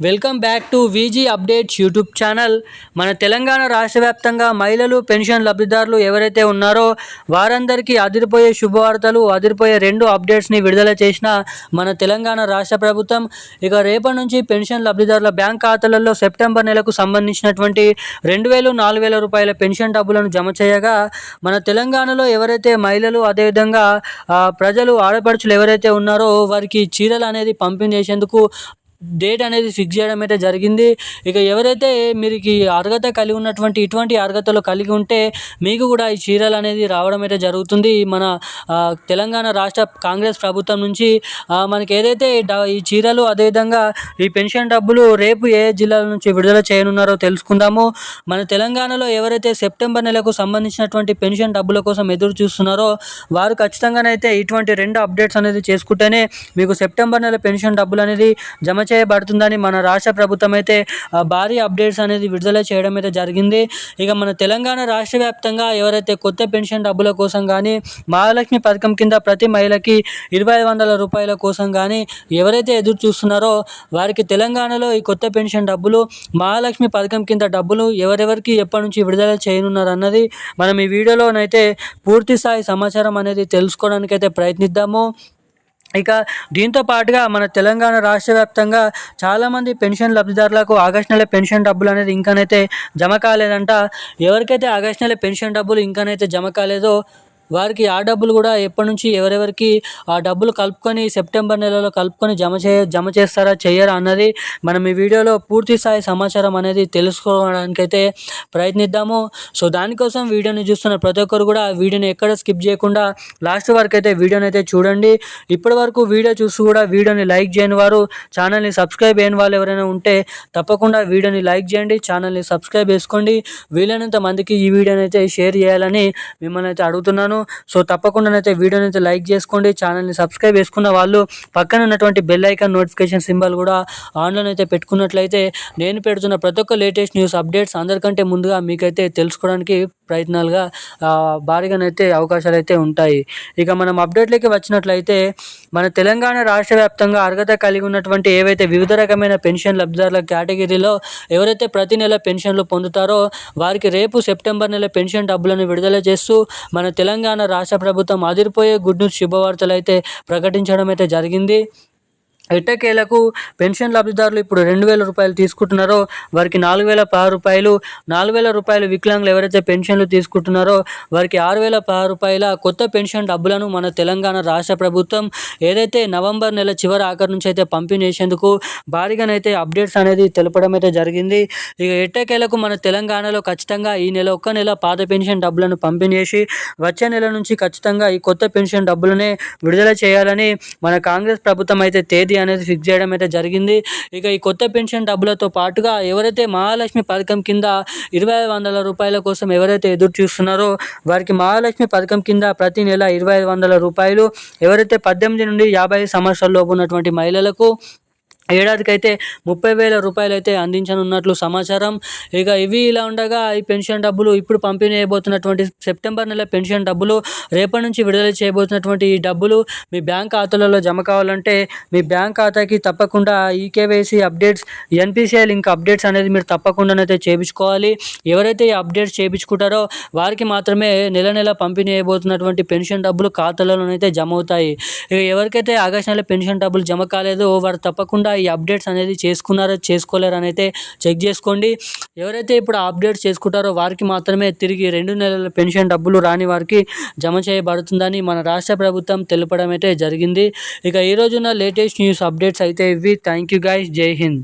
welcome back to V G updates YouTube channel. మన తెలంగాణ రాష్ట్ర వ్యాప్తంగా మహిళలు పెన్షన్ లబ్ధిదారులు ఎవరైతే ఉన్నారో వారందరికీ అదిరిపోయే శుభవార్తలు అదిరిపోయే రెండు అప్డేట్స్ని విడుదల చేసిన మన తెలంగాణ రాష్ట్ర ప్రభుత్వం. ఇక రేపటి నుంచి పెన్షన్ లబ్ధిదారుల బ్యాంక్ ఖాతాలలో సెప్టెంబర్ నెలకు సంబంధించినటువంటి రెండు వేలు నాలుగు వేల రూపాయల పెన్షన్ డబ్బులను జమ చేయగా మన తెలంగాణలో ఎవరైతే మహిళలు అదేవిధంగా ప్రజలు ఆడపడుచులు ఎవరైతే ఉన్నారో వారికి చీరలు అనేది పంపిణీ చేసేందుకు డేట్ అనేది ఫిక్స్ చేయడం అయితే జరిగింది. ఇక ఎవరైతే మీరు అర్హత కలిగి ఉన్నటువంటి ఇటువంటి అర్హతలు కలిగి ఉంటే మీకు కూడా ఈ చీరలు అనేది రావడం అయితే జరుగుతుంది. మన తెలంగాణ రాష్ట్ర కాంగ్రెస్ ప్రభుత్వం నుంచి మనకి ఏదైతే ఈ ఈ చీరలు అదేవిధంగా ఈ పెన్షన్ డబ్బులు రేపు ఏ జిల్లాల నుంచి విడుదల చేయనున్నారో తెలుసుకుందాము. మన తెలంగాణలో ఎవరైతే సెప్టెంబర్ నెలకు సంబంధించినటువంటి పెన్షన్ డబ్బుల కోసం ఎదురు చూస్తున్నారో వారు ఖచ్చితంగానైతే ఇటువంటి రెండు అప్డేట్స్ అనేది చేసుకుంటేనే మీకు సెప్టెంబర్ నెల పెన్షన్ డబ్బులు అనేది జమ చేయబడుతుందని మన రాష్ట్ర ప్రభుత్వం అయితే భారీ అప్డేట్స్ అనేది విడుదల చేయడం అయితే జరిగింది. ఇక మన తెలంగాణ రాష్ట్ర వ్యాప్తంగా ఎవరైతే కొత్త పెన్షన్ డబ్బుల కోసం కానీ మహాలక్ష్మి పథకం కింద ప్రతి మహిళకి ఇరవై ఐదు వందల రూపాయల కోసం కానీ ఎవరైతే ఎదురు చూస్తున్నారో వారికి తెలంగాణలో ఈ కొత్త పెన్షన్ డబ్బులు మహాలక్ష్మి పథకం కింద డబ్బులు ఎవరెవరికి ఎప్పటి నుంచి విడుదల చేయనున్నారు అన్నది మనం ఈ వీడియోలోనైతే పూర్తి స్థాయి సమాచారం అనేది తెలుసుకోవడానికైతే ప్రయత్నిద్దాము. ఇక దీంతో పాటుగా మన తెలంగాణ రాష్ట్ర వ్యాప్తంగా చాలామంది పెన్షన్ లబ్ధిదారులకు ఆగస్టు నెల పెన్షన్ డబ్బులు అనేది ఇంకానైతే జమ కాలేదంట. ఎవరికైతే ఆగస్టు నెల పెన్షన్ డబ్బులు ఇంకానైతే జమ కాలేదో వారికి ఆ డబ్బులు కూడా ఎప్పటి నుంచి ఎవరెవరికి ఆ డబ్బులు కలుపుకొని సెప్టెంబర్ నెలలో కలుపుకొని జమ చే జమ చేస్తారా చేయరా అన్నది మనం ఈ వీడియోలో పూర్తి స్థాయి సమాచారం అనేది తెలుసుకోవడానికైతే ప్రయత్నిద్దాము. సో దానికోసం వీడియోని చూస్తున్న ప్రతి ఒక్కరు కూడా వీడియోని ఎక్కడ స్కిప్ చేయకుండా లాస్ట్ వరకు అయితే వీడియోని అయితే చూడండి. ఇప్పటి వరకు వీడియో చూసి కూడా వీడియోని లైక్ చేయని వారు ఛానల్ని సబ్స్క్రైబ్ అయిన వాళ్ళు ఎవరైనా ఉంటే తప్పకుండా వీడియోని లైక్ చేయండి ఛానల్ని సబ్స్క్రైబ్ చేసుకోండి. వీలైనంత మందికి ఈ వీడియోని అయితే షేర్ చేయాలని మిమ్మల్ని అయితే అడుగుతున్నాను. సో తప్పకుండానైతే వీడియోని అయితే లైక్ చేసుకోండి. ఛానల్ని సబ్స్క్రైబ్ చేసుకున్న వాళ్ళు పక్కన ఉన్నటువంటి బెల్ ఐకాన్ నోటిఫికేషన్ సింబల్ కూడా ఆన్లైన్ అయితే పెట్టుకున్నట్లయితే నేను పెడుతున్న ప్రతి ఒక్క లేటెస్ట్ న్యూస్ అప్డేట్స్ అందరికంటే ముందుగా మీకైతే తెలుసుకోవడానికి ప్రయత్నాలుగా భారీగానైతే అవకాశాలు అయితే ఉంటాయి. ఇక మనం అప్డేట్లకి వచ్చినట్లయితే మన తెలంగాణ రాష్ట్ర వ్యాప్తంగా అర్హత కలిగి ఉన్నటువంటి ఏవైతే వివిధ రకమైన పెన్షన్ లబ్ధిదారుల కేటగిరీలో ఎవరైతే ప్రతి నెల పెన్షన్లు పొందుతారో వారికి రేపు సెప్టెంబర్ నెల పెన్షన్ డబ్బులను విడుదల చేస్తూ మన తెలంగాణ రాష్ట్ర ప్రభుత్వం అదిరిపోయే గుడ్ న్యూస్ శుభవార్తలు అయితే ప్రకటించడం అయితే జరిగింది. ఎట్టకేలకు పెన్షన్ లబ్ధిదారులు ఇప్పుడు రెండు వేల రూపాయలు తీసుకుంటున్నారో వారికి నాలుగు వేల పదహారు రూపాయలు నాలుగు వేల రూపాయలు వికలాంగులు ఎవరైతే పెన్షన్లు తీసుకుంటున్నారో వారికి ఆరు వేల పది రూపాయల కొత్త పెన్షన్ డబ్బులను మన తెలంగాణ రాష్ట్ర ప్రభుత్వం ఏదైతే నవంబర్ నెల చివరి ఆఖరి నుంచి అయితే పంపిణీ చేసేందుకు భారీగానైతే అప్డేట్స్ అనేది తెలపడం అయితే జరిగింది. ఇక ఎట్టకేలకు మన తెలంగాణలో ఖచ్చితంగా ఈ నెల ఒక్క నెల పాత పెన్షన్ డబ్బులను పంపిణీ చేసి వచ్చే నెల నుంచి ఖచ్చితంగా ఈ కొత్త పెన్షన్ డబ్బులనే విడుదల చేయాలని మన కాంగ్రెస్ ప్రభుత్వం అయితే తేదీ అనేది ఫిక్స్ చేయడం అయితే జరిగింది. ఇక ఈ కొత్త పెన్షన్ డబ్బులతో పాటుగా ఎవరైతే మహాలక్ష్మి పథకం కింద ఇరవై ఐదు వందల రూపాయల కోసం ఎవరైతే ఎదురు చూస్తున్నారో వారికి మహాలక్ష్మి పథకం కింద ప్రతి నెల ఇరవై ఐదు వందల రూపాయలు ఎవరైతే పద్దెనిమిది నుండి యాభై సంవత్సరాల లోపు ఉన్నటువంటి మహిళలకు ఏడాదికైతే ముప్పై వేల రూపాయలు అయితే అందించనున్నట్లు సమాచారం. ఇక ఇవి ఇలా ఉండగా ఈ పెన్షన్ డబ్బులు ఇప్పుడు పంపిణీ చేయబోతున్నటువంటి సెప్టెంబర్ నెల పెన్షన్ డబ్బులు రేపటి నుంచి విడుదల చేయబోతున్నటువంటి ఈ డబ్బులు మీ బ్యాంక్ ఖాతాలలో జమ కావాలంటే మీ బ్యాంక్ ఖాతాకి తప్పకుండా eKYC updates NPCI link updates అనేది మీరు తప్పకుండానైతే చేయించుకోవాలి. ఎవరైతే ఈ అప్డేట్స్ చేయించుకుంటారో వారికి మాత్రమే నెల నెల పంపిణీ చేయబోతున్నటువంటి పెన్షన్ డబ్బులు ఖాతాలలోనైతే జమ అవుతాయి. ఇక ఎవరికైతే ఆగస్టు నెల పెన్షన్ డబ్బులు జమ కాలేదో వారు తప్పకుండా ఈ అప్డేట్స్ అనేది చేసుకున్నారో చేసుకోలేరు అని అయితే చెక్ చేసుకోండి. ఎవరైతే ఇప్పుడు అప్డేట్స్ చేసుకుంటారో వారికి మాత్రమే తిరిగి రెండు నెలల పెన్షన్ డబ్బులు రాని వారికి జమ చేయబడుతుందని మన రాష్ట్ర ప్రభుత్వం తెలపడం అయితే జరిగింది. ఇక ఈ రోజున లేటెస్ట్ న్యూస్ అప్డేట్స్ అయితే ఇవి. Thank you guys. జై హింద్.